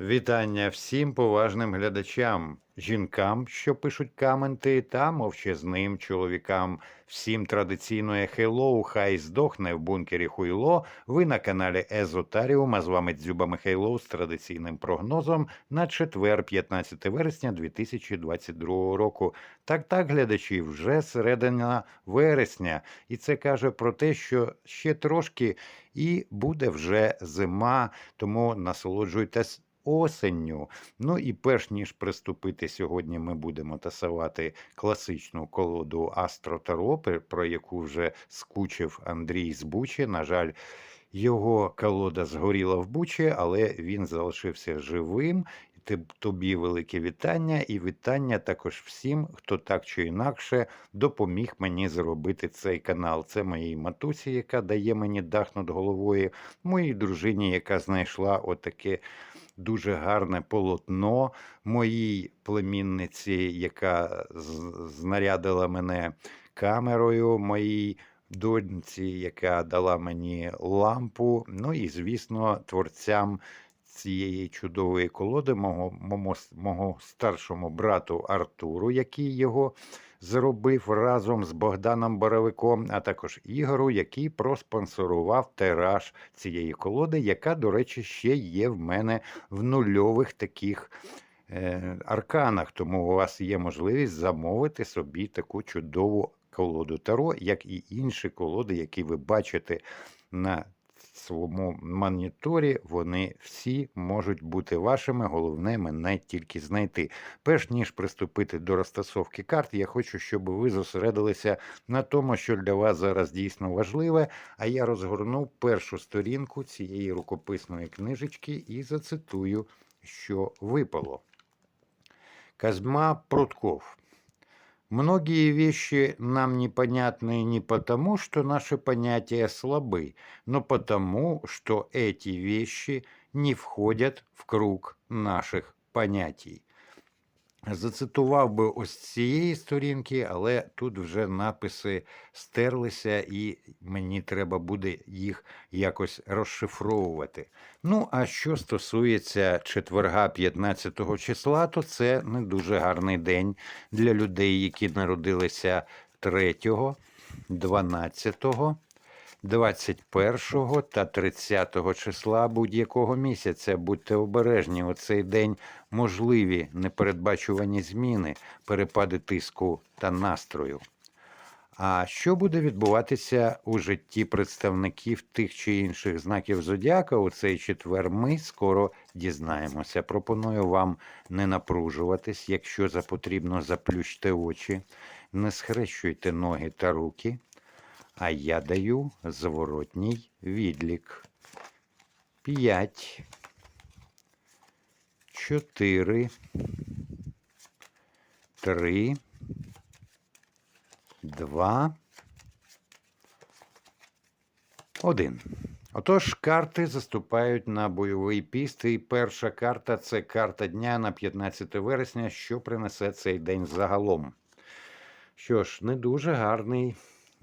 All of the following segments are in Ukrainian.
Вітання всім поважним глядачам, жінкам, що пишуть коменти, та мовчазним чоловікам. Всім традиційної хейлоу, хай здохне в бункері хуйло. Ви на каналі Езотаріум, а з вами Дзюба Михайлов з традиційним прогнозом на четвер, 15 вересня 2022 року. Так, так, глядачі, вже середина вересня, і це каже про те, що ще трошки і буде вже зима, тому насолоджуйтесь осенню. Ну і перш ніж приступити сьогодні, ми будемо тасувати класичну колоду Астро про яку вже скучив Андрій з Бучі. На жаль, його колода згоріла в Бучі, але він залишився живим. Тобі велике вітання, і вітання також всім, хто так чи інакше допоміг мені зробити цей канал. Це моїй матусі, яка дає мені дах над головою, моїй дружині, яка знайшла отаке дуже гарне полотно моїй племінниці, яка знарядила мене камерою, моїй доньці, яка дала мені лампу. Ну і, звісно, творцям цієї чудової колоди, мого, мого, мого старшому брату Артуру, який його зробив разом з Богданом Боровиком, а також Ігору, який проспонсорував тираж цієї колоди, яка, до речі, ще є в мене в нульових таких е, арканах. Тому у вас є можливість замовити собі таку чудову колоду Таро, як і інші колоди, які ви бачите на своєму моніторі. Вони всі можуть бути вашими. Головне мене тільки знайти. Перш ніж приступити до розтасовки карт, я хочу, щоб ви зосередилися на тому, що для вас зараз дійсно важливе. А я розгорну першу сторінку цієї рукописної книжечки і зацитую, що випало. Казьма Прутков. Многие вещи нам непонятны не потому, что наши понятия слабы, но потому, что эти вещи не входят в круг наших понятий. Зацитував би ось цієї сторінки, але тут вже написи стерлися, і мені треба буде їх якось розшифровувати. Ну, а що стосується четверга 15 числа, то це не дуже гарний день для людей, які народилися 3, 12, 21 та 30 числа будь-якого місяця. Будьте обережні, у цей день можливі непередбачувані зміни, перепади тиску та настрою. А що буде відбуватися у житті представників тих чи інших знаків зодіака у цей четвер? Ми скоро дізнаємося. Пропоную вам не напружуватись, якщо за потрібно, заплющте очі, не схрещуйте ноги та руки. А я даю зворотній відлік. П'ять. Чотири. Три. Два. Один. Отож, карти заступають на бойовий піст. І перша карта це карта дня на 15 вересня, що принесе цей день загалом. Що ж, не дуже гарний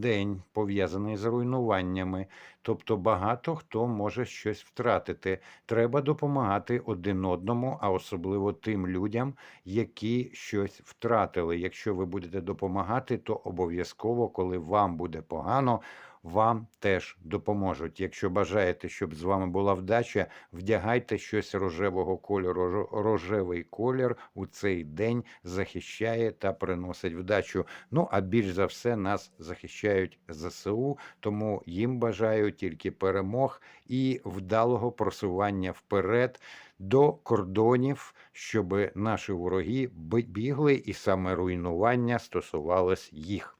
день, пов'язаний з руйнуваннями. Тобто багато хто може щось втратити. Треба допомагати один одному, а особливо тим людям, які щось втратили. Якщо ви будете допомагати, то обов'язково, коли вам буде погано, вам теж допоможуть. Якщо бажаєте, щоб з вами була вдача, вдягайте щось рожевого кольору. Ро- Рожевий колір у цей день захищає та приносить вдачу. Ну а більш за все нас захищають ЗСУ, тому їм бажаю тільки перемог і вдалого просування вперед до кордонів, щоб наші вороги бігли, і саме руйнування стосувалось їх.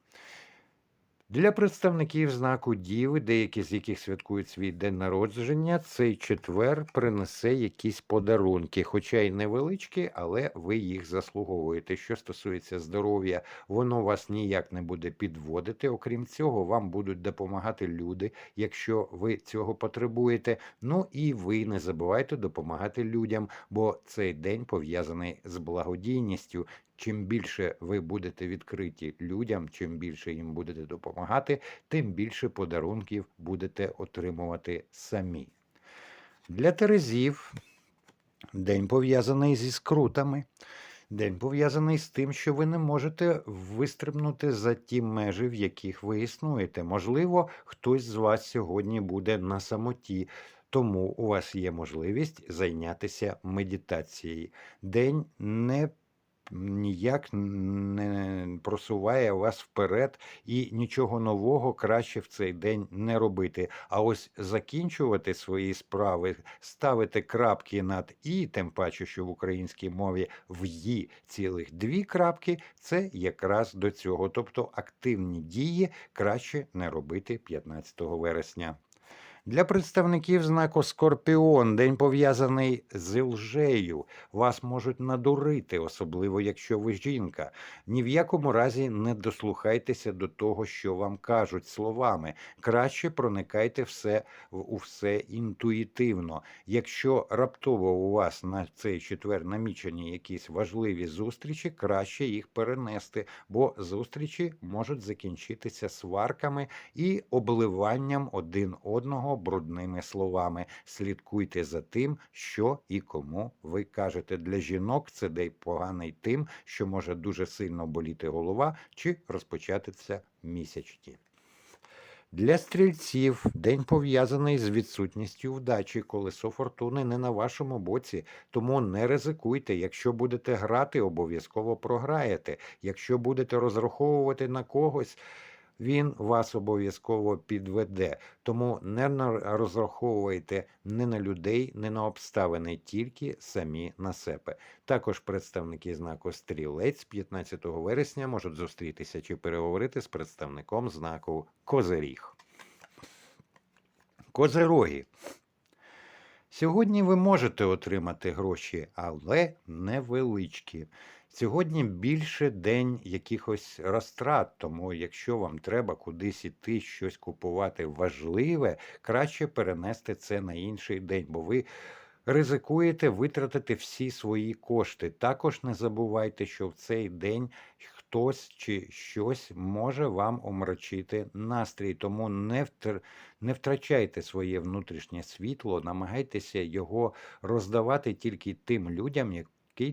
Для представників знаку Діви, деякі з яких святкують свій день народження, цей четвер принесе якісь подарунки, хоча й невеличкі, але ви їх заслуговуєте. Що стосується здоров'я, воно вас ніяк не буде підводити. Окрім цього, вам будуть допомагати люди, якщо ви цього потребуєте. Ну і ви не забувайте допомагати людям, бо цей день пов'язаний з благодійністю. Чим більше ви будете відкриті людям, чим більше їм будете допомагати, тим більше подарунків будете отримувати самі. Для Терезів День пов'язаний зі скрутами. День пов'язаний з тим, що ви не можете вистрибнути за ті межі, в яких ви існуєте. Можливо, хтось з вас сьогодні буде на самоті, тому у вас є можливість зайнятися медитацією. День не ніяк не просуває вас вперед і нічого нового краще в цей день не робити. А ось закінчувати свої справи, ставити крапки над і, тим паче, що в українській мові в «ї» цілих дві крапки, це якраз до цього. Тобто активні дії краще не робити 15 вересня. Для представників знаку Скорпіон день пов'язаний з лжею. Вас можуть надурити, особливо якщо ви жінка. Ні в якому разі не дослухайтеся до того, що вам кажуть словами. Краще проникайте все у все інтуїтивно. Якщо раптово у вас на цей четвер намічені якісь важливі зустрічі, краще їх перенести, бо зустрічі можуть закінчитися сварками і обливанням один одного брудними словами. Слідкуйте за тим, що і кому ви кажете. Для жінок це день поганий тим, що може дуже сильно боліти голова чи розпочатися місячні. Для стрільців день пов'язаний з відсутністю вдачі, колесо фортуни не на вашому боці, тому не ризикуйте. Якщо будете грати, обов'язково програєте. Якщо будете розраховувати на когось, він вас обов'язково підведе. Тому не розраховуйте не на людей, не на обставини, тільки самі на себе. Також представники знаку Стрілець 15 вересня можуть зустрітися чи переговорити з представником знаку Козиріг. Козироги. Сьогодні ви можете отримати гроші, але невеличкі. Сьогодні більше день якихось розтрат, тому якщо вам треба кудись іти, щось купувати важливе, краще перенести це на інший день, бо ви ризикуєте витратити всі свої кошти. Також не забувайте, що в цей день хтось чи щось може вам омрачити настрій, тому не втр... не втрачайте своє внутрішнє світло, намагайтеся його роздавати тільки тим людям, які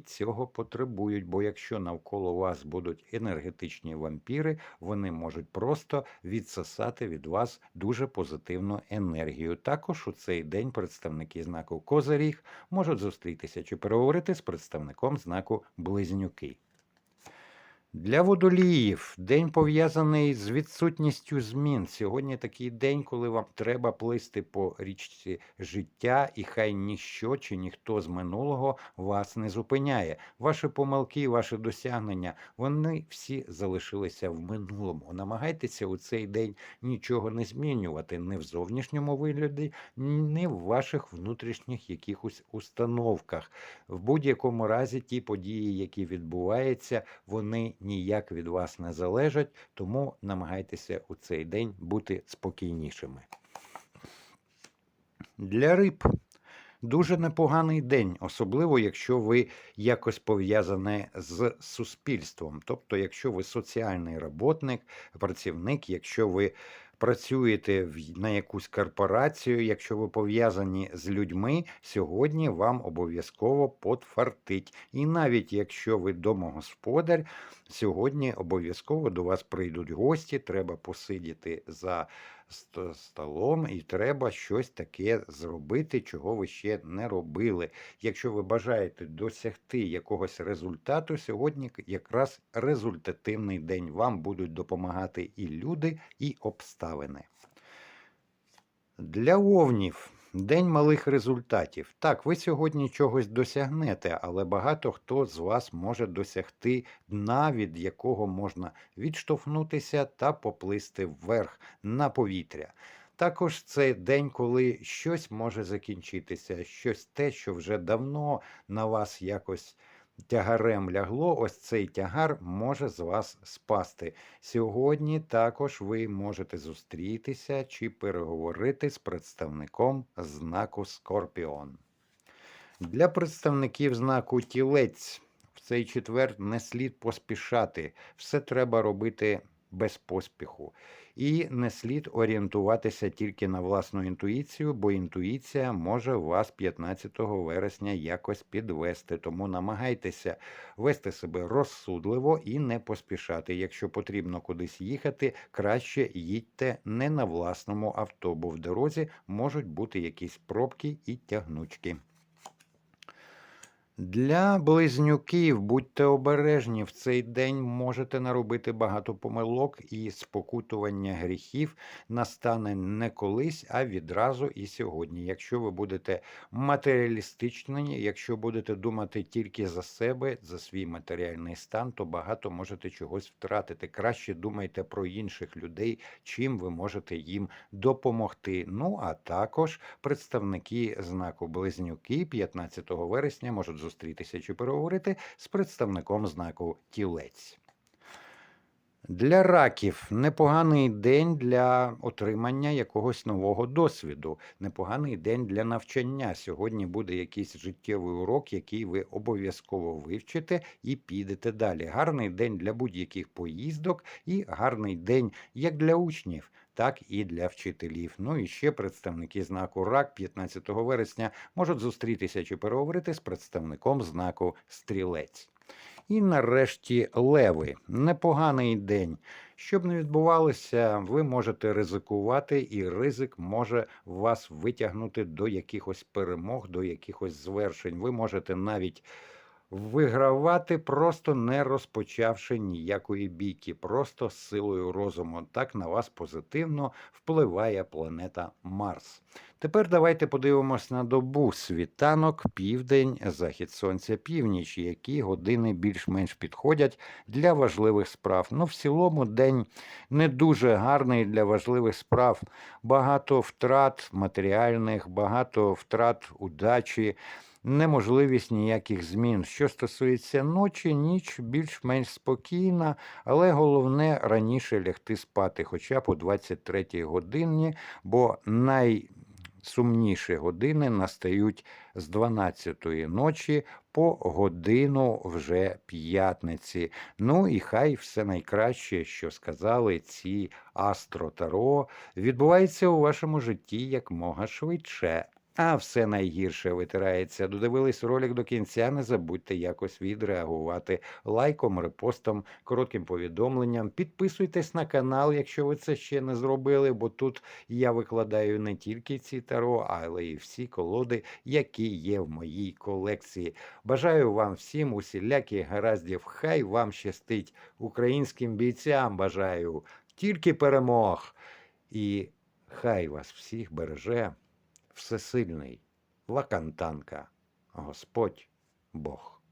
цього потребують. Бо якщо навколо вас будуть енергетичні вампіри, вони можуть просто відсосати від вас дуже позитивну енергію. Також у цей день представники знаку Козаріг можуть зустрітися чи переговорити з представником знаку Близнюки. Для водоліїв день пов'язаний з відсутністю змін. Сьогодні такий день, коли вам треба плисти по річці життя, і хай ніщо чи ніхто з минулого вас не зупиняє. Ваші помилки, ваші досягнення, вони всі залишилися в минулому. Намагайтеся у цей день нічого не змінювати ні в зовнішньому вигляді, ні в ваших внутрішніх якихось установках. В будь-якому разі ті події, які відбуваються, вони ніяк від вас не залежать, тому намагайтеся у цей день бути спокійнішими. Для риб дуже непоганий день, особливо якщо ви якось пов'язане з суспільством. Тобто, якщо ви соціальний роботник, працівник, якщо ви працюєте в- на якусь корпорацію, якщо ви пов'язані з людьми, сьогодні вам обов'язково потфартить. І навіть якщо ви домогосподар, сьогодні обов'язково до вас прийдуть гості, треба посидіти за столом, і треба щось таке зробити, чого ви ще не робили. Якщо ви бажаєте досягти якогось результату, сьогодні якраз результативний день. Вам будуть допомагати і люди, і обставини. Для овнів день малих результатів. Так, ви сьогодні чогось досягнете, але багато хто з вас може досягти дна, від якого можна відштовхнутися та поплисти вверх на повітря. Також це день, коли щось може закінчитися, щось те, що вже давно на вас якось тягарем лягло, ось цей тягар може з вас спасти. Сьогодні також ви можете зустрітися чи переговорити з представником знаку Скорпіон. Для представників знаку Тілець в цей четвер не слід поспішати. Все треба робити без поспіху. І не слід орієнтуватися тільки на власну інтуїцію, бо інтуїція може вас 15 вересня якось підвести. Тому намагайтеся вести себе розсудливо і не поспішати. Якщо потрібно кудись їхати, краще їдьте не на власному авто, бо в дорозі можуть бути якісь пробки і тягнучки. Для близнюків будьте обережні в цей день можете наробити багато помилок, і спокутування гріхів настане не колись, а відразу і сьогодні. Якщо ви будете матеріалістичні, якщо будете думати тільки за себе, за свій матеріальний стан, то багато можете чогось втратити. Краще думайте про інших людей, чим ви можете їм допомогти. Ну а також представники знаку Близнюки 15 вересня можуть зустрітися чи переговорити з представником знаку Тілець. Для раків непоганий день для отримання якогось нового досвіду, непоганий день для навчання. Сьогодні буде якийсь життєвий урок, який ви обов'язково вивчите і підете далі. Гарний день для будь-яких поїздок і гарний день як для учнів, так і для вчителів. Ну і ще представники знаку РАК 15 вересня можуть зустрітися чи переговорити з представником знаку Стрілець. І нарешті леви. Непоганий день. Щоб не відбувалося, ви можете ризикувати, і ризик може вас витягнути до якихось перемог, до якихось звершень. Ви можете навіть вигравати, просто не розпочавши ніякої бійки, просто з силою розуму. Так на вас позитивно впливає планета Марс. Тепер давайте подивимось на добу світанок, південь, захід сонця, північ, які години більш-менш підходять для важливих справ. Ну, в цілому день не дуже гарний для важливих справ. Багато втрат матеріальних, багато втрат удачі. Неможливість ніяких змін. Що стосується ночі, ніч більш-менш спокійна, але головне раніше лягти спати, хоча б о 23 годині, бо най сумніші години настають з 12-ї ночі по годину вже п'ятниці. Ну і хай все найкраще, що сказали ці астро-таро, відбувається у вашому житті якмога швидше. А все найгірше витирається. Додивились ролик до кінця. Не забудьте якось відреагувати лайком, репостом, коротким повідомленням. Підписуйтесь на канал, якщо ви це ще не зробили, бо тут я викладаю не тільки ці таро, але й всі колоди, які є в моїй колекції. Бажаю вам всім усіляких гараздів. Хай вам щастить українським бійцям. Бажаю тільки перемог. І хай вас всіх береже всесильний, лакантанка, Господь Бог.